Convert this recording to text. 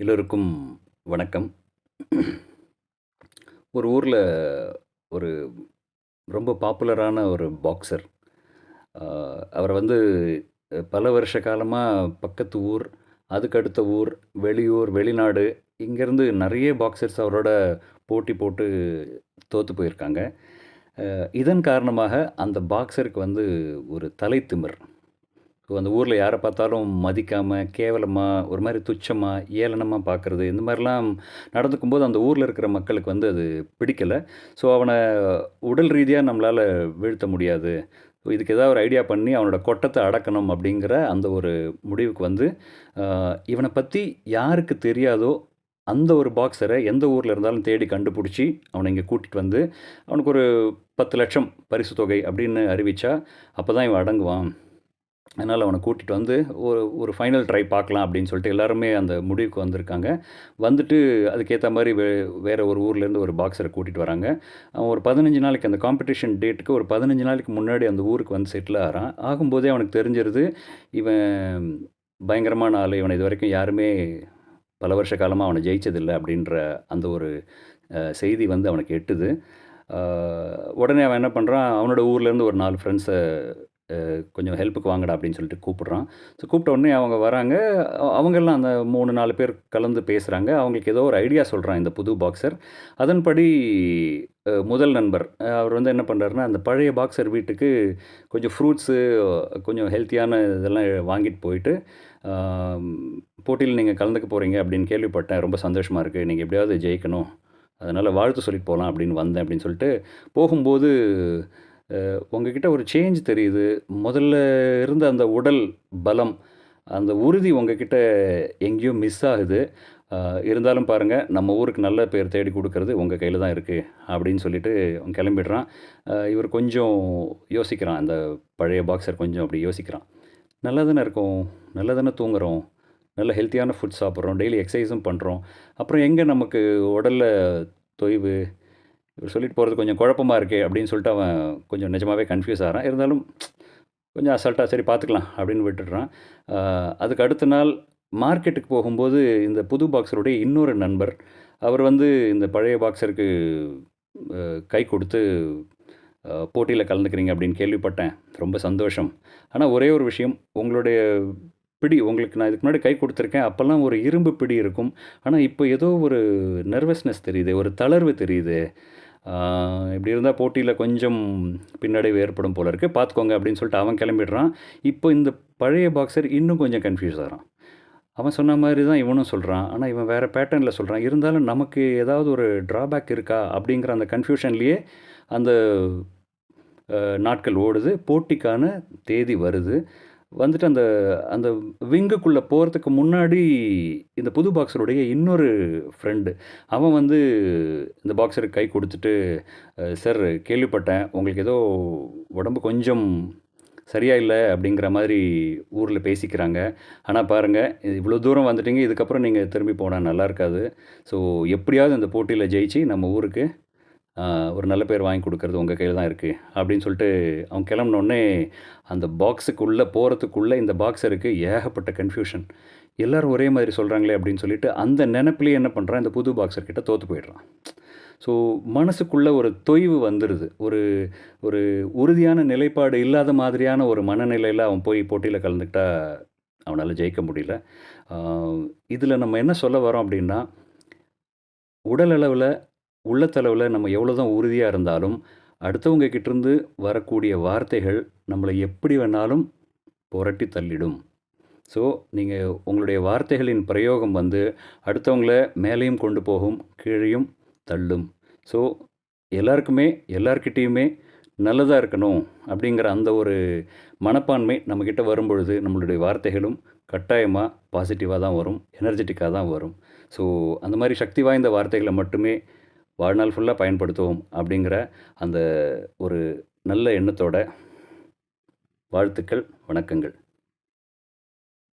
எல்லோருக்கும் வணக்கம். ஒரு ஊரில் ஒரு ரொம்ப பாப்புலரான ஒரு பாக்ஸர். அவர் வந்து பல வருஷ காலமாக பக்கத்து ஊர், அதுக்கு அடுத்த ஊர், வெளியூர், வெளிநாடு இங்கேருந்து நிறைய பாக்ஸர்ஸ் அவரோட போட்டி போட்டு தோற்று போயிருக்காங்க. இதன் காரணமாக அந்த பாக்ஸருக்கு வந்து ஒரு தலைத்திமிர். ஸோ அந்த ஊரில் யாரை பார்த்தாலும் மதிக்காமல் கேவலமாக ஒரு மாதிரி துச்சமாக ஏளனமாக பார்க்குறது, இந்த மாரிலாம் நடந்துக்கும்போது அந்த ஊரில் இருக்கிற மக்களுக்கு வந்து அது பிடிக்கலை ஸோ அவனை உடல் ரீதியாக நம்மளால வீழ்த்த முடியாது. ஸோ இதுக்கு ஏதாவது ஒரு ஐடியா பண்ணி அவனோட கொட்டத்தை அடக்கணும் அப்படிங்கிற அந்த ஒரு முடிவுக்கு வந்து, இவனை பற்றி யாருக்கு தெரியாதோ, அந்த ஒரு பாக்ஸரை எந்த ஊரில் இருந்தாலும் தேடி கண்டுபிடிச்சி அவனை இங்கே கூட்டிகிட்டு வந்து, அவனுக்கு ஒரு பத்து லட்சம் பரிசு தொகை அப்படின்னு அறிவிச்சா, அப்பதான் இவன் அடங்குவான். அதனால் அவனை கூட்டிகிட்டு வந்து ஒரு ஒரு ஃபைனல் ட்ரை பார்க்கலாம் அப்படின்னு சொல்லிட்டு எல்லாருமே அந்த முடிவுக்கு வந்திருக்காங்க. வந்துட்டு அதுக்கேற்ற மாதிரி வே வேற ஒரு ஊர்லேருந்து ஒரு பாக்ஸரை கூட்டிகிட்டு வராங்க. அவன் ஒரு 15 நாளைக்கு அந்த காம்படிஷன் டேட்டுக்கு ஒரு 15 நாளைக்கு முன்னாடி அந்த ஊருக்கு வந்து செட்டில் ஆகிறான் ஆகும்போதே அவனுக்கு தெரிஞ்சிருது, இவன் பயங்கரமான ஆள் இவனை இது வரைக்கும் யாருமே பல வருஷ காலமாக அவனை ஜெயிச்சதில்லை அப்படின்ற அந்த ஒரு செய்தி வந்து அவனுக்கு எட்டுது. உடனே அவன் என்ன பண்ணுறான் அவனோட ஊர்லேருந்து ஒரு நாலு ஃப்ரெண்ட்ஸை கொஞ்சம் ஹெல்ப்புக்கு வாங்கடா அப்படின்னு சொல்லிட்டு கூப்பிட்றான் ஸோ கூப்பிட்ட உடனே அவங்க வராங்க. அவங்கெல்லாம் அந்த 3, 4 பேர் கலந்து பேசுகிறாங்க அவங்களுக்கு ஏதோ ஒரு ஐடியா சொல்கிறான் இந்த புது பாக்ஸர். அதன்படி முதல் நண்பர் அவர் வந்து என்ன பண்ணுறாருன்னா அந்த பழைய பாக்ஸர் வீட்டுக்கு கொஞ்சம் ஃப்ரூட்ஸு, கொஞ்சம் ஹெல்த்தியான இதெல்லாம் வாங்கிட்டு போயிட்டு, போட்டியில் நீங்கள் கலந்துக்க போகிறீங்க அப்படின்னு கேள்விப்பட்டேன். ரொம்ப சந்தோஷமாக இருக்குது நீங்கள் எப்படியாவது ஜெயிக்கணும். அதனால் வாழ்த்து சொல்லிட்டு போகலாம் அப்படின்னு வந்தேன் அப்படின்னு சொல்லிட்டு, போகும்போது உங்ககிட்ட ஒரு சேஞ்ச் தெரியுது. முதல்ல இருந்த அந்த உடல் பலம், அந்த உறுதி உங்ககிட்ட எங்கேயோ மிஸ் ஆகுது. இருந்தாலும் பாருங்கள் நம்ம ஊருக்கு நல்ல பேர் தேடி கொடுக்கறது உங்கள் கையில் தான் இருக்குது அப்படின்னு சொல்லிட்டு கிளம்பிடுறான். இவர் கொஞ்சம் யோசிக்கிறான். அந்த பழைய பாக்ஸர் கொஞ்சம் அப்படி யோசிக்கிறான். நல்லா தானே இருக்கோம். நல்லா தானே தூங்குகிறோம் நல்ல ஹெல்த்தியான ஃபுட் சாப்பிட்றோம் டெய்லி எக்ஸசைஸும் பண்ணுறோம் அப்புறம் எங்கே நமக்கு உடல்ல தொய்வு? இவர் சொல்லிட்டு போகிறது கொஞ்சம் குழப்பமாக இருக்கே அப்படின்னு சொல்லிட்டு அவன் கொஞ்சம் நிஜமாகவே கன்ஃப்யூஸ் ஆகிறான் இருந்தாலும் கொஞ்சம் அசல்ட்டாக சரி பார்த்துக்கலாம் அப்படின்னு விட்டுடுறான். அதுக்கு அடுத்த நாள் மார்க்கெட்டுக்கு போகும்போது இந்த புது பாக்ஸருடைய இன்னொரு நண்பர், அவர் வந்து இந்த பழைய பாக்ஸருக்கு கை கொடுத்து போட்டியில் கலந்துக்கிறீங்க அப்படின்னு கேள்விப்பட்டேன். ரொம்ப சந்தோஷம். ஆனால் ஒரே ஒரு விஷயம், உங்களுடைய பிடி உங்களுக்கு நான் இதுக்கு முன்னாடி கை கொடுத்துருக்கேன். அப்போல்லாம் ஒரு இரும்பு பிடி இருக்கும். ஆனால் இப்போ ஏதோ ஒரு நர்வஸ்னஸ் தெரியுது. ஒரு தளர்வு தெரியுது. இப்படி இருந்தால் போட்டியில் கொஞ்சம் பின்னடைவு ஏற்படும் போல இருக்குது பார்த்துக்கோங்க அப்படின்னு சொல்லிட்டு அவன் கிளம்பிடுறான். இப்போ இந்த பழைய பாக்ஸர் இன்னும் கொஞ்சம் கன்ஃப்யூஸ் ஆகிறான் அவன் சொன்ன மாதிரி தான் இவனும் சொல்கிறான் ஆனால் இவன் வேறு பேட்டர்னில் சொல்கிறான் இருந்தாலும் நமக்கு ஏதாவது ஒரு ட்ராபேக் இருக்கா? அப்படிங்கிற அந்த கன்ஃபியூஷன்லேயே அந்த நாட்கள் ஓடுது. போட்டிக்கான தேதி வருது. வந்துட்டு அந்த அந்த விங்குக்குள்ளே போகிறதுக்கு முன்னாடி இந்த புது பாக்ஸருடைய இன்னொரு ஃப்ரெண்டு, அவன் வந்து இந்த பாக்ஸருக்கு கை கொடுத்துட்டு சார் கேள்விப்பட்டேன். உங்களுக்கு ஏதோ உடம்பு கொஞ்சம் சரியாக இல்லை அப்படிங்கிற மாதிரி ஊரில் பேசிக்கிறாங்க. ஆனால் பாருங்கள் இவ்வளோ தூரம் வந்துட்டீங்க. இதுக்கப்புறம் நீங்கள் திரும்பி போனால் நல்லா இருக்காது. ஸோ எப்படியாவது இந்த போட்டியில் ஜெயிச்சு நம்ம ஊருக்கு ஒரு நல்ல பேர் வாங்கி கொடுக்கறது உங்கள் கையில் தான் இருக்குது அப்படின்னு சொல்லிட்டு அவன் கிளம்பினோடனே அந்த பாக்ஸுக்குள்ளே போகிறதுக்குள்ளே இந்த பாக்ஸருக்கு ஏகப்பட்ட கன்ஃப்யூஷன். எல்லோரும் ஒரே மாதிரி சொல்கிறாங்களே அப்படின்னு சொல்லிட்டு, அந்த நினப்பிலேயே என்ன பண்ணுறான் இந்த புது பாக்ஸர்கிட்ட கிட்ட போயிடுறான். ஸோ மனசுக்குள்ளே ஒரு தொய்வு வந்துடுது ஒரு ஒரு உறுதியான நிலைப்பாடு இல்லாத மாதிரியான ஒரு மனநிலையில் அவன் போய் போட்டியில் கலந்துக்கிட்டா, அவனால் ஜெயிக்க முடியல. இதில் நம்ம என்ன சொல்ல வரோம் அப்படின்னா, உடல் அளவில் உள்ளத்தளவில் நம்ம எவ்வளோ தான் உறுதியாக இருந்தாலும், அடுத்தவங்க கிட்டேருந்து வரக்கூடிய வார்த்தைகள் நம்மளை எப்படி வேணாலும் புரட்டி தள்ளிடும். ஸோ நீங்கள் உங்களுடைய வார்த்தைகளின் பிரயோகம் வந்து அடுத்தவங்கள மேலேயும் கொண்டு போகும், கீழையும் தள்ளும். ஸோ எல்லாருக்குமே, எல்லார்கிட்டேயுமே நல்லதாக இருக்கணும் அப்படிங்கிற அந்த ஒரு மனப்பான்மை நம்மக்கிட்ட வரும்பொழுது, நம்மளுடைய வார்த்தைகளும் கட்டாயமாக பாசிட்டிவாக தான் வரும். எனர்ஜெட்டிக்காக தான் வரும். ஸோ அந்த மாதிரி சக்தி வாய்ந்த வார்த்தைகளை மட்டுமே வாழ்நாள் ஃபுல்லாக பயன்படுத்துவோம் அப்படிங்கிற அந்த ஒரு நல்ல எண்ணத்தோட வாழ்த்துக்கள், வணக்கங்கள்.